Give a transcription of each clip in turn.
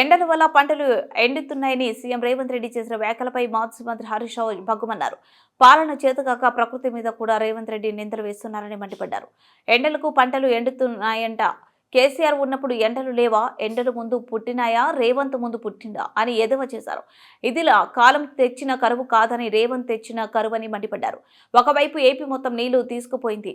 ఎండల వల్ల పంటలు ఎండుతున్నాయని సీఎం రేవంత్ రెడ్డి చేసిన వ్యాఖ్యలపై మాజీ మంత్రి హరీష్ రావు భగ్గుమన్నారు. పాలన చేతకాక ప్రకృతి మీద కూడా రేవంత్ రెడ్డి నిందలు వేస్తున్నారని మండిపడ్డారు. ఎండలకు పంటలు ఎండుతున్నాయంట. కేసీఆర్ ఉన్నప్పుడు ఎండలు లేవా? ఎండలు ముందు పుట్టినాయా? రేవంత్ ముందు పుట్టిందా? అని ఎదవ చేశారు. ఇదిలా కాలం తెచ్చిన కరువు కాదని రేవంత్ తెచ్చిన కరువని మండిపడ్డారు. ఒకవైపు ఏపీ మొత్తం నీళ్ళు తీసుకుపోయింది.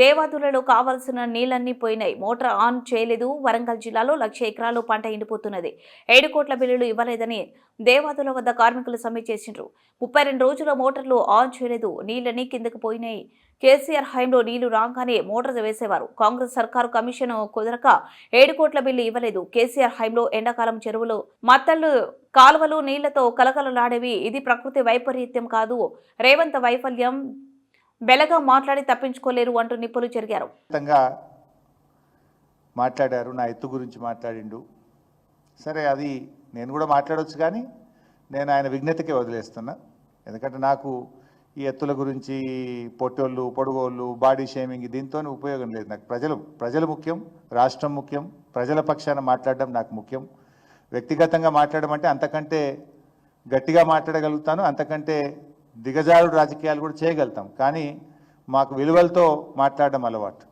దేవాదులలో కావాల్సిన నీళ్ళన్నీ పోయినాయి. మోటార్ ఆన్ చేయలేదు. వరంగల్ జిల్లాలో లక్ష ఎకరాలు పంట ఎండిపోతున్నది. ఏడు కోట్ల బిల్లులు ఇవ్వలేదని దేవాదుల వద్ద కార్మికులు సమ్మె చేసిండ్రు. ముప్పై రెండు రోజుల మోటార్లు ఆన్ చేయలేదు. నీళ్ళన్నీ కిందకు పోయినాయి. కేసీఆర్ హయాంలో నీళ్ళు రాగానే మోటార్ వేసేవారు. కాంగ్రెస్ సర్కారు కమిషన్ కుదరక ఏడు కోట్ల బిల్లు ఇవ్వలేదు. కేసీఆర్ హయాంలో ఎండాకాలం చెరువులు మత్తళ్ళు కాలువలు నీళ్ళతో కలకలలాడేవి. ఇది ప్రకృతి వైపరీత్యం కాదు. రేవంత్ వైఫల్యం బెలగా మాట్లాడి తప్పించుకోలేరు అంటూ నిప్పులు చెరిగారు. మాట్లాడారు నా ఎత్తు గురించి మాట్లాడిండు. సరే అది నేను కూడా మాట్లాడవచ్చు కానీ నేను ఆయన విఘ్నతకే వదిలేస్తున్నా. ఎందుకంటే నాకు ఈ ఎత్తుల గురించి పొట్టోళ్ళు పొడుగోళ్ళు బాడీ షేమింగ్ దీంతో ఉపయోగం లేదు నాకు. ప్రజలు ప్రజలు ముఖ్యం రాష్ట్రం ముఖ్యం ప్రజల పక్షాన మాట్లాడడం నాకు ముఖ్యం. వ్యక్తిగతంగా మాట్లాడడం అంటే అంతకంటే గట్టిగా మాట్లాడగలుగుతాను అంతకంటే దిగజారుడు రాజకీయాలు కూడా చేయగలుగుతాం. కానీ మాకు విలువలతో మాట్లాడడం అలవాటు.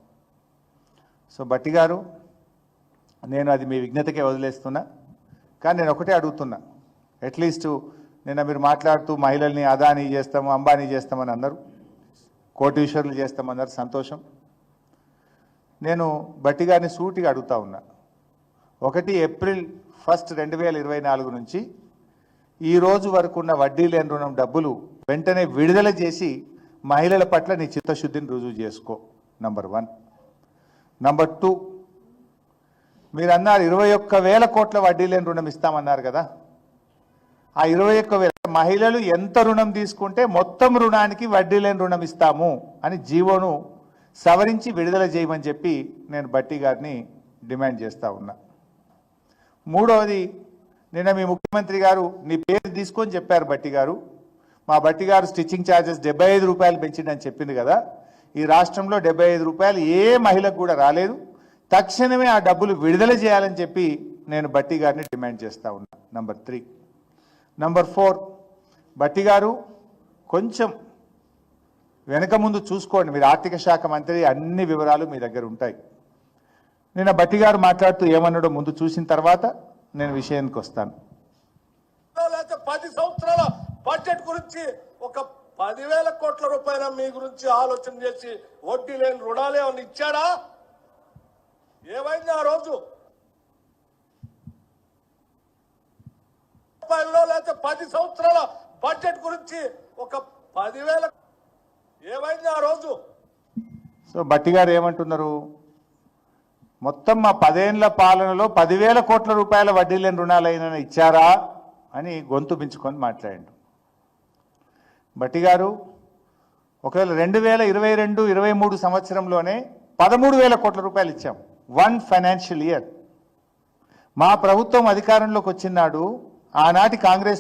సో బట్టి గారు నేను అది మీ విజ్ఞతకే వదిలేస్తున్నా. కానీ నేను ఒకటే అడుగుతున్నా. అట్లీస్ట్ నిన్న మీరు మాట్లాడుతూ మహిళల్ని అదానీ చేస్తాము అంబానీ చేస్తామని అన్నారు. కోటీశ్వరులు చేస్తామన్నారు. సంతోషం. నేను బట్టి గారిని సూటిగా అడుగుతా ఉన్నా. ఒకటి ఏప్రిల్ ఫస్ట్ రెండు వేల ఇరవై నాలుగు నుంచి ఈ రోజు వరకు ఉన్న వడ్డీ లేని రుణం డబ్బులు వెంటనే విడుదల చేసి మహిళల పట్ల నీ చిత్తశుద్ధిని రుజువు చేసుకో. నంబర్ వన్ నంబర్ టూ మీరు అన్నారు ఇరవై ఒక్క వేల కోట్ల వడ్డీ లేని రుణం ఇస్తామన్నారు కదా. ఆ ఇరవై ఒక్క వేల మహిళలు ఎంత రుణం తీసుకుంటే మొత్తం రుణానికి వడ్డీ లేని రుణం ఇస్తాము అని జీవోను సవరించి విడుదల చేయమని చెప్పి నేను బట్టి గారిని డిమాండ్ చేస్తూ ఉన్నా. మూడవది నిన్న మీ ముఖ్యమంత్రి గారు నీ పేరు తీసుకొని చెప్పారు బట్టి గారు. మా బట్టి గారు స్టిచ్చింగ్ ఛార్జెస్ డెబ్బై ఐదు రూపాయలు పెంచిండని చెప్పింది కదా. ఈ రాష్ట్రంలో డెబ్బై ఐదు రూపాయలు ఏ మహిళకు కూడా రాలేదు. తక్షణమే ఆ డబ్బులు విడుదల చేయాలని చెప్పి నేను బట్టి గారిని డిమాండ్ చేస్తా ఉన్నా. Number three. Number four. Bhatti గారు కొంచెం వెనక ముందు చూసుకోండి. మీరు ఆర్థిక శాఖ మంత్రి అన్ని వివరాలు మీ దగ్గర ఉంటాయి. నిన్న బట్టి గారు మాట్లాడుతూ ఏమన్నాడో ముందు చూసిన తర్వాత నేను విషయానికి వస్తాను. లేకపోతే పది సంవత్సరాల బడ్జెట్ గురించి ఒక పదివేల కోట్ల రూపాయల మీ గురించి ఆలోచన చేసి వడ్డీ లేని రుణాలు ఏమైనా ఇచ్చాడా? ఏమైంది ఆ రోజు? రూపాయల్లో లేకపోతే పది సంవత్సరాల బడ్జెట్ గురించి ఒక పదివేల ఏమైంది ఆ రోజు? సో బట్టి గారు ఏమంటున్నారు? మొత్తం మా పదేళ్ళ పాలనలో పదివేల కోట్ల రూపాయల వడ్డీ లేని రుణాలైనా ఇచ్చారా అని గొంతు పెంచుకొని మాట్లాడండు. బట్టి గారు ఒకవేళ రెండు వేల ఇరవై రెండు ఇరవై మూడు సంవత్సరంలోనే పదమూడు వేల కోట్ల రూపాయలు ఇచ్చాం. వన్ ఫైనాన్షియల్ ఇయర్ మా ప్రభుత్వం అధికారంలోకి వచ్చినాడు ఆనాటి కాంగ్రెస్